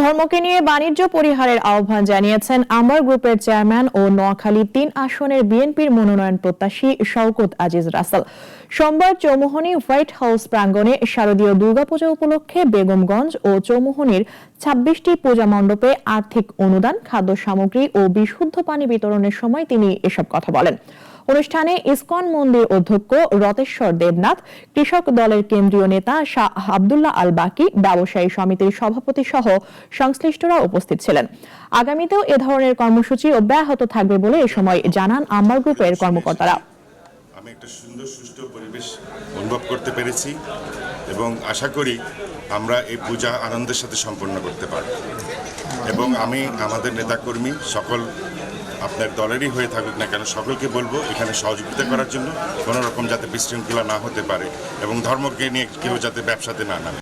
ধর্মকে নিয়ে বাণিজ্য পরিহারের আহ্বান জানিয়েছেন আম্বার গ্রুপের চেয়ারম্যান ও নোয়াখালী তিন আসনের বিএনপির মনোনয়ন প্রত্যাশী শওকত আজিজ রাসেল। সোমবার চৌমুহনী হোয়াইট হাউস প্রাঙ্গণে শারদীয় দুর্গাপূজা উপলক্ষে বেগমগঞ্জ ও চৌমুহনীর ছাব্বিশটি পূজা মণ্ডপে আর্থিক অনুদান, খাদ্য সামগ্রী ও বিশুদ্ধ পানি বিতরণের সময় তিনি এসব কথা বলেন। অনুষ্ঠানে ইসকন মন্দির অধ্যক্ষ রতেশ্বর দেবনাথ, কৃষক দলের কেন্দ্রীয় নেতা শাহ আবদুল্লাহ আল বাকি ব্যবসায়ী সমিতির সভাপতি সহ সংশ্লিষ্টরা উপস্থিত ছিলেন। আগামীতেও এ ধরনের কর্মসূচি অব্যাহত থাকবে বলে এ সময় জানান আম্বার গ্রুপের কর্মকর্তারা। আমি একটা সুন্দর, সুষ্ঠু পরিবেশ অনুভব করতে পেরেছি এবং আশা করি আমরা এই পূজা আনন্দের সাথে সম্পন্ন করতে পারব। এবং আমি, আমাদের নেতাকর্মী সকল আপনার দলেরই হয়ে থাকুক না কেন, সকলকে বলব এখানে সহযোগিতা করার জন্য কোনো রকম যাতে বিশৃঙ্খলা না হতে পারে এবং ধর্মকে নিয়ে কেউ যাতে ব্যবসাতে না নামে।